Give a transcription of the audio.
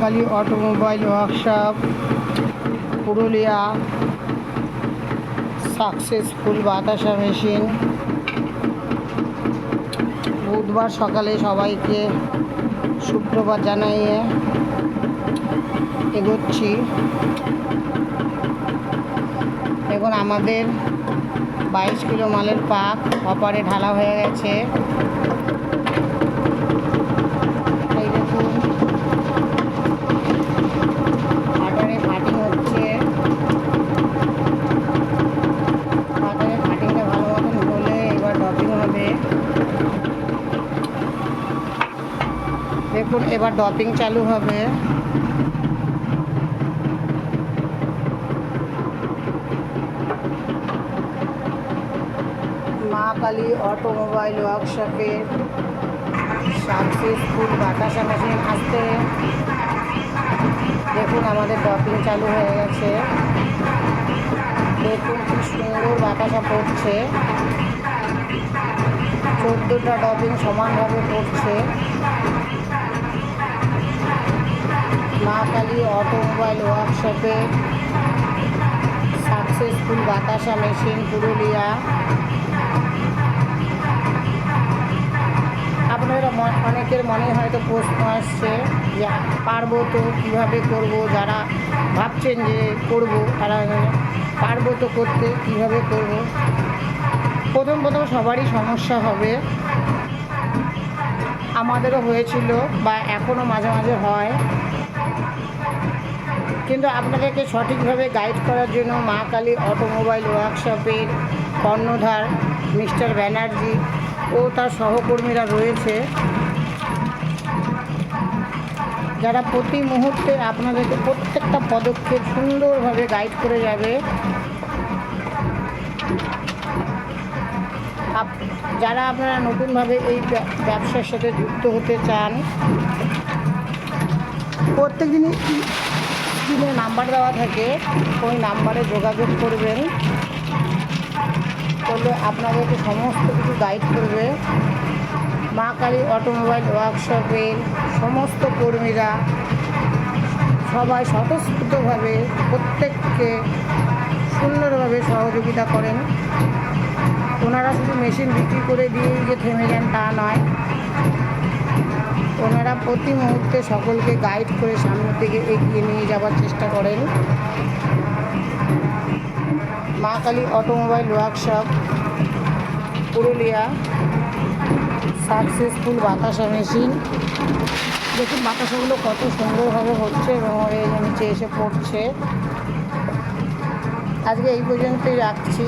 Kali automobile workshop, Purulia successful বাতাসা machine. বুধবার সকালে সবাইকে সুপ্রভাত জানাইয়ে এগোচ্ছি। এখন আমাদের বাইশ কিলো মালের পাক অপারে ঢালা হয়ে গেছে এই দেখুন হাটারে ফাটিং হচ্ছে হাটারে ফাটিংটা ভালো মতন হলে এবার ডপিং হবে। দেখুন, এবার ডপিং চালু হবে। মা কালী অটোমোবাইল ওয়ার্কশপের সাকসেসফুল বাতাসা মেশিন আসতে দেখুন, আমাদের ডপিং চালু হয়ে গেছে। দেখুন, কি সুন্দর বাতাসা পড়ছে। চোদ্দোটা ডপিং সমানভাবে পড়ছে। মা কালী অটোমোবাইল ওয়ার্কশপে সাকসেসফুল বাতাসা মেশিন পুরুলিয়া। আপনারা অনেকের মনে হয়তো প্রশ্ন আসছে যে পারব তো কীভাবে করব? যারা ভাবছেন যে করব, তারা পারব তো করতে কীভাবে করব? প্রথম প্রথম সবারই সমস্যা হবে। আমাদেরও হয়েছিল বা এখনও মাঝে মাঝে হয়। কিন্তু আপনাদেরকে সঠিকভাবে গাইড করার জন্য মা কালী অটোমোবাইল ওয়ার্কশপের কর্ণধার মিস্টার ব্যানার্জি ও তার সহকর্মীরা রয়েছে। যারা প্রতি মুহূর্তে আপনাদেরকে প্রত্যেকটা পদক্ষেপ সুন্দরভাবে গাইড করে যাবে। যারা আপনারা নতুনভাবে এই ব্যবসার সাথে যুক্ত হতে চান। প্রত্যেক দিনই স্ক্রিনে নাম্বার দেওয়া থাকে, ওই নাম্বারে যোগাযোগ করবেন। করলে আপনাদেরকে সমস্ত কিছু গাইড করবে। মা কালী অটোমোবাইল ওয়ার্কশপের সমস্ত কর্মীরা সবাই স্বতঃস্ফূর্তভাবে প্রত্যেককে সুন্দরভাবে সহযোগিতা করেন। ওনারা শুধু মেশিন বিক্রি করে দিয়েই যে থেমে যান তা নয়। ওনারা প্রতি মুহূর্তে সকলকে গাইড করে সামনের দিকে এগিয়ে নিয়ে যাওয়ার চেষ্টা করেন। মা Kali automobile workshop, Purulia successful বাতাসা মেশিন দেখুন, বাতাসাগুলো কত সুন্দরভাবে হচ্ছে এবং নিচে এসে পড়ছে। আজকে এই পর্যন্তই রাখছি।